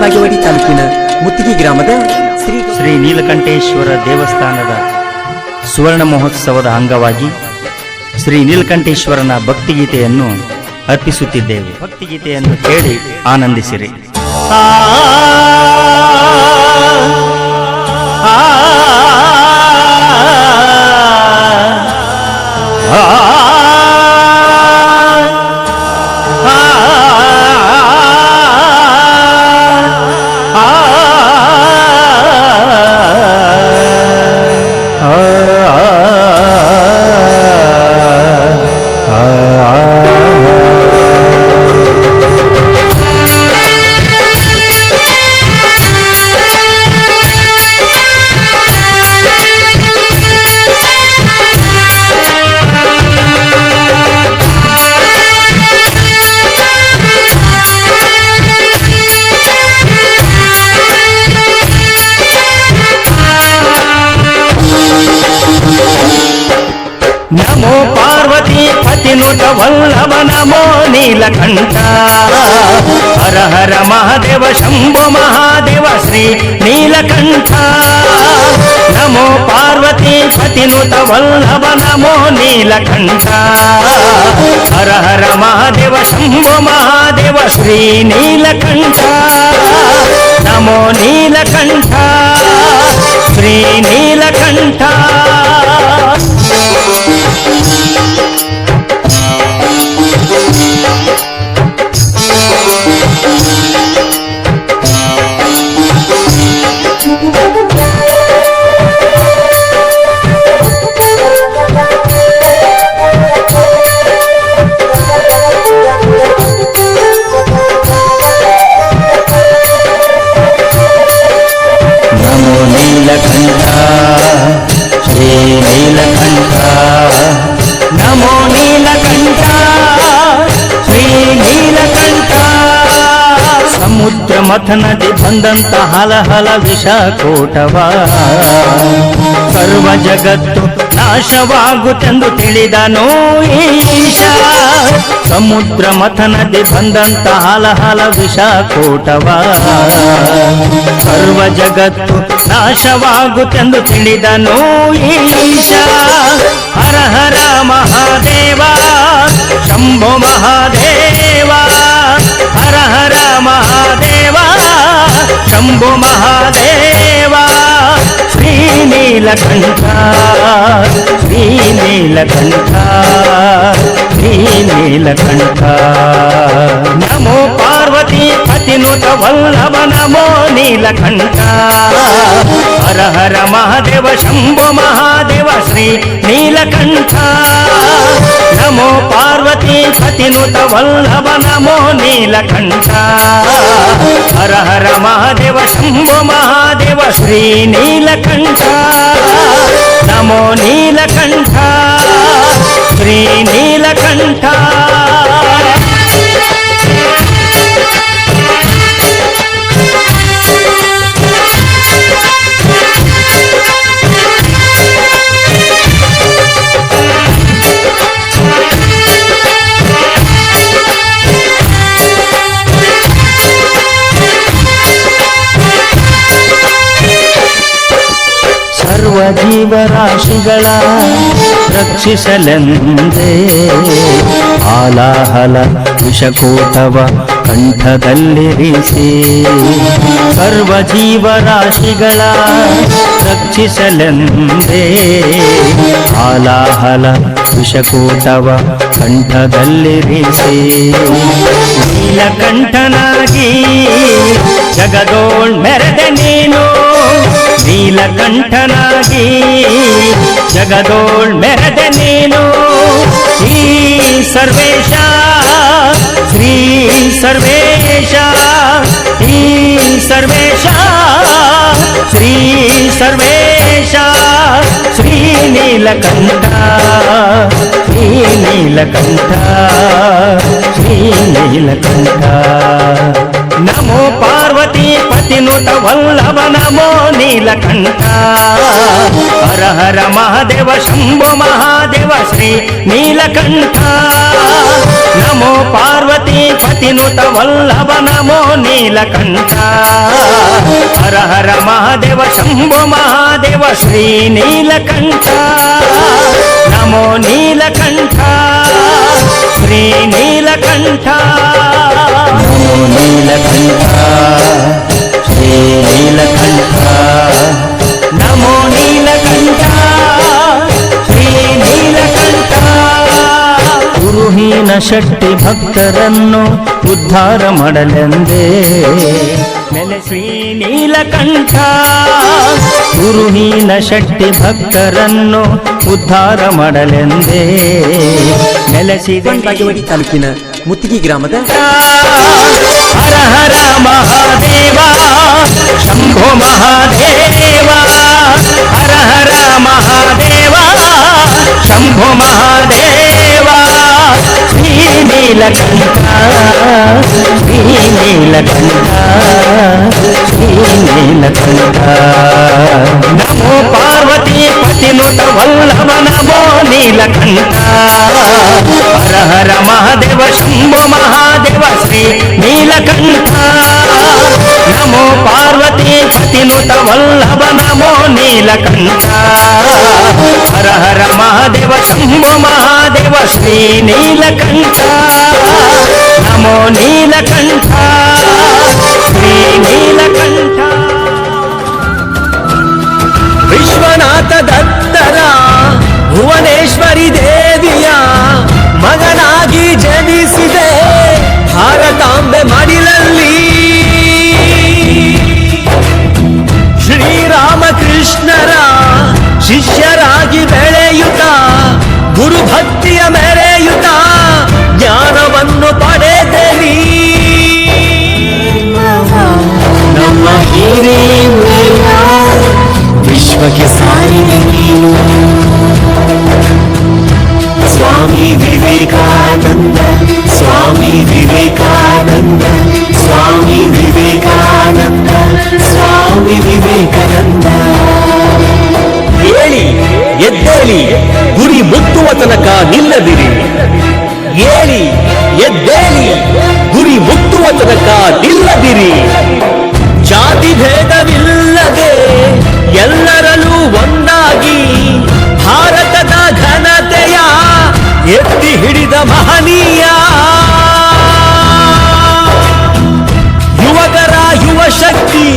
ಬಾಗೇವಾಡಿ ತಾಲೂಕಿನ ಮುತ್ತಿಗೆ ಗ್ರಾಮದ ಶ್ರೀ ಶ್ರೀ ನೀಲಕಂಠೇಶ್ವರ ದೇವಸ್ಥಾನದ ಸುವರ್ಣ ಮಹೋತ್ಸವದ ಅಂಗವಾಗಿ ಶ್ರೀ ನೀಲಕಂಠೇಶ್ವರನ ಭಕ್ತಿಗೀತೆಯನ್ನು ಅರ್ಪಿಸುತ್ತಿದ್ದೇವೆ ಭಕ್ತಿಗೀತೆಯನ್ನು ಕೇಳಿ ಆನಂದಿಸಿರಿ ಆ, వల్లభ నమో నీలకంఠ హర హర మహాదేవ శంభు మహాదేవ శ్రీ నీలకంఠ. నమో పార్వతీ పతినుత వల్లభ నమో నీలకంఠ. హర హర మహాదేవ శంభు మహాదేవ శ్రీ నీలకంఠ. నమో నీలకంఠ. శ్రీ నీలకంఠ. ಮಥನದಿ ಬಂದಂತ ಹಲಹಲ ಹಲ ವಿಷ ಕೋಟವ ಸರ್ವ ಜಗತ್ತು ನಾಶವಾಗುತ್ತೆಂದು ತಿಳಿದನೋ ಈಶ. ಸಮುದ್ರ ಮಥನದಿ ಬಂದಂತ ಹಲಹಲ ಹಲ ವಿಷ ಕೋಟವ ಸರ್ವ ಜಗತ್ತು ನಾಶವಾಗುತ್ತೆಂದು ತಿಳಿದನು ಈಶ. ಹರ ಹರ ಮಹಾದೇವ, ಶಂಭೋ ಮಹಾದೇವ. శంభు మహాదేవా శ్రీనీలకంఠ శ్రీనీలకంఠ శ్రీనీలకంఠ. నమో పార్వతీ పతినుత వల్లభ నమో నీలకంఠ. హర హర మహాదేవ శంభు మహాదేవ శ్రీ నీలకంఠ నమో పార్వతి పతినుత వల్లభ నమో నీలకంఠ. హర హర మహాదేవ శంభో మహాదేవ శ్రీ నీలకంఠ. నమో నీలకంఠ. శ్రీ నీలకంఠ. ಜೀವರಾಶಿಗಳ ರಕ್ಷಿಸಲೆಂದೇ ಆಲಾಹಲ ವಿಷಕೂಟವ ಕಂಠದಲ್ಲಿರಿಸಿ ಸರ್ವ ಜೀವರಾಶಿಗಳ ರಕ್ಷಿಸಲೆಂದೇ ಆಲಾಹಲ ವಿಷಕೂಟವ ಕಂಠದಲ್ಲಿರಿಸಿ ನೀಲಕಂಠನಾಗಿ ಜಗದೋಳ್ ಮೆರೆದೆ ನೀನು. ನೀಲಕಂಠನಾಗಿ ಜಗದೋಳ್ ಮೆರೆದೆ ನೀನು. ಈ ಸರ್ವೇಶ, ಶ್ರೀ ಸರ್ವೇಶ, ಈ ಸರ್ವೇಶ, ಶ್ರೀ ಸರ್ವೇಶ నీలకంఠ శ్రీ నీలకంఠ శ్రీ నీలకంఠ నమో పార్వతీపతి నుత వల్లభ నమో నీలకంఠ. హర హర మహాదేవ శంభు మహాదేవ శ్రీ నీలకంఠ. నమో పార్వతీ పతినుత వల్లభ నమో నీలకంఠ. హర హర మహాదేవ శంభో మహాదేవ శ్రీ నీలకంఠ. నమో నీలకంఠ. శ్రీ నీలకంఠ. నమో నీలకంఠ. శ్రీ నీలకంఠ. ಗುರುಹೀನ ಶಟ್ಟಿ ಭಕ್ತರನ್ನು ಉದ್ಧಾರ ಮಾಡಲೆಂದೇ. ಶ್ರೀ ನೀಲಕಂಠ ಗುರುಹೀನ ಶಟ್ಟಿ ಭಕ್ತರನ್ನು ಉದ್ಧಾರ ಮಾಡಲೆಂದೇ. ನೆಲೆಸಿದೆ ತಾಲೂಕಿನ ಮುತ್ತಿಗೆ ಗ್ರಾಮದ ಹರ ಹರ ಮಹಾದೇವ ಶಂಭೋ ಮಹಾದೇವ ಹರ ಹರ ಮಹಾದೇವ ಶಂಭೋ ಮಹಾದೇವ శ్రీ నీలకంఠ. నమో పార్వతీ పతినుత వల్లభ నమో నీలకంఠ హర మహాదేవ శంభో మహాదేవ శ్రీ నీలకంఠ నమో పార్వతీ పతినుత వల్లభ నమో నీలకంఠ హర హర మహాదేవ మహాదేవ శ్రీ నీలకంఠ నమో నీలకంఠ. శ్రీ నీలకంఠ. విశ్వనాథ దర్ ವಿವೇಕಾನಂದ ಸ್ವಾಮಿ ವಿವೇಕಾನಂದ ಸ್ವಾಮಿ ವಿವೇಕಾನಂದ ಸ್ವಾಮಿ ವಿವೇಕಾನಂದ. ಹೇಳಿ, ಎದ್ದೇಳಿ, ಗುರಿ ಮುಟ್ಟುವ ತನಕ ನಿಲ್ಲದಿರಿ. ಹೇಳಿ, ಎದ್ದೇಳಿ, ಗುರಿ ಮುಟ್ಟುವ ತನಕ ನಿಲ್ಲದಿರಿ. ಜಾತಿ ಭೇದವಿಲ್ಲದೆ ಎಲ್ಲರಲ್ಲೂ ಎತ್ತಿ ಹಿಡಿದ ಮಹನೀಯ. ಯುವಕರ ಯುವ ಶಕ್ತಿ